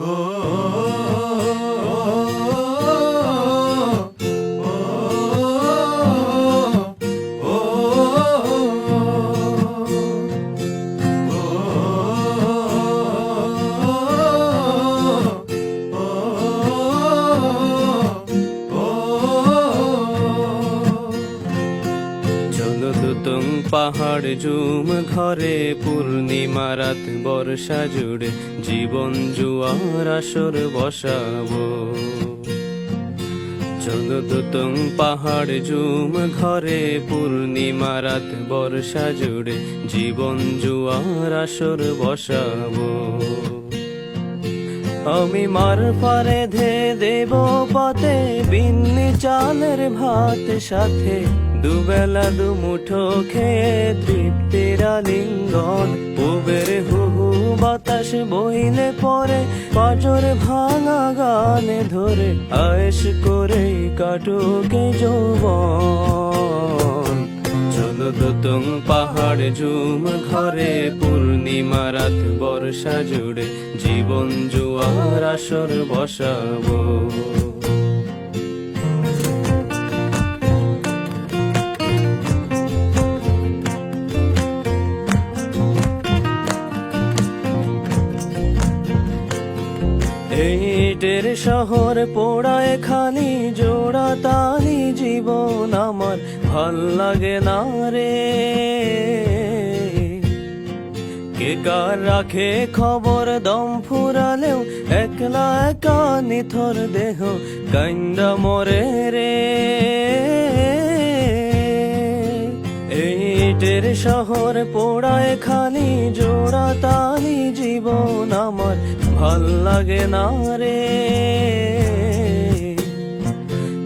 চলো পাহাড় জুম ঘরে, পূর্ণিমা রাত বর্ষা জুড়ে, জীবন জুয়ার আসর বসাবো। চলো পাহাড় জুম ঘরে, পূর্ণিমা রাত বর্ষা জুড়ে, জীবন জুয়ার আসর বসাবো। আমি মার পারে ধে দেব পথে, বিন্নি চালের ভাত সাথে। দুবেলা দুমুঠো খেয়ে তৃপ্তির লিঙ্গন পুবের হু হু বাতাস বইলে পরে পাজর ভাঙা গানে ধরে আয়েস করে কাটুকে যৌবন। দুতং পাহাড় ঝুম ঘরে পূর্ণিমা রাত বর্ষা জুড়ে জীবন জুয়ার আসর বসাবো। এইটের শহর পোড়ায় খালি জোড়া তালি জীবন আমার ভালো লাগে না রে। কে কার রাখে খবর দম ফুরালেও একলা একা নিথর দেহ কান্দা মরে রে। এইটের শহর পোড়ায় খালি জোড়া তালি জীবন আমার। ভালো লাগে না রে।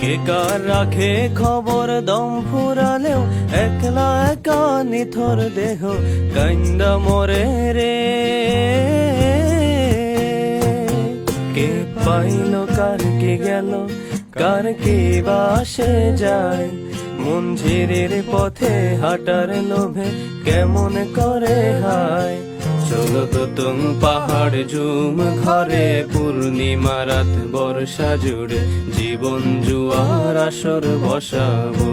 কে কার রাখে খবর দম ফুরালেও, একলা একা নিথর দেহ কান্দা মরে রে। কে পাইল, কার কে গেল, কার কে বাসে যায়। ঝিরের পথে হাঁটার লোভে কেমন করে হায়? চলো তো তুম পাহাড় জুম ঘরে, পূর্ণিমা রাত বর্ষা জুড়ে, জীবন জুয়ার আসর বসাবো।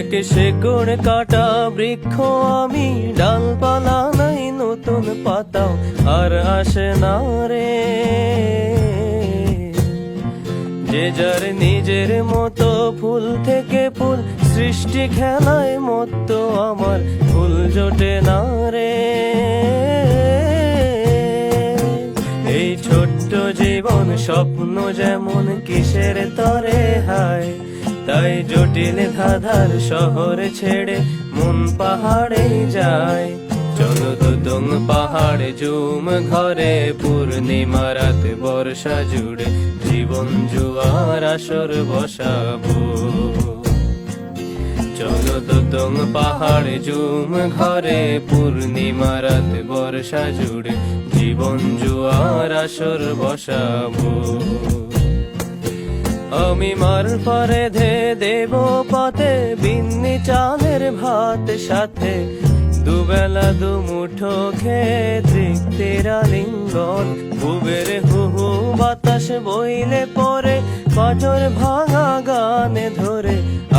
এক শেকড় কাটা বৃক্ষ আমি, ডালপালা নাই নতুন পাতাও, আর আসে না রে। যে যার নিজের মতো ফুল থেকে ফুল, সৃষ্টি খেলায় মতো আমার ফুল জোটে না রে। এই ছোট্ট জীবন স্বপ্ন যেমন কিসের তরে হায় তাই জটিল ধাঁধার শহর ছেড়ে মন পাহাড়ে যায়। চলো তুম পাহাড়ে জুম ঘরে, পূর্ণিমা রাত বর্ষা জুড়ে জীবন জুয়ার আসর বসাবো। চলো তুম পাহাড়ে জুম ঘরে, পূর্ণিমা রাত বর্ষা জুড়ে জীবন জুয়ার আসর বসাবো। আমি মার পরে ধে দেব পথে, বিন্নি চালের ভাত সাথে। দুবেলা দুমুঠো খেয়ে তৃপ্তির লিঙ্গন বুবের হু হু বাতাস বইলে পরে পাজর ভাঙা গানে ধরে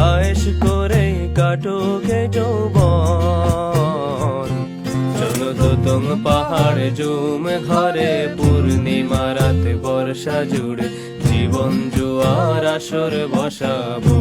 আয়েস করে কাটুকে যৌবন। চলো তো তুম পাহাড় জুম ঘরে, পূর্ণিমা রাত বর্ষা জুড়ে জীবন জুয়ার আসর বসাবো।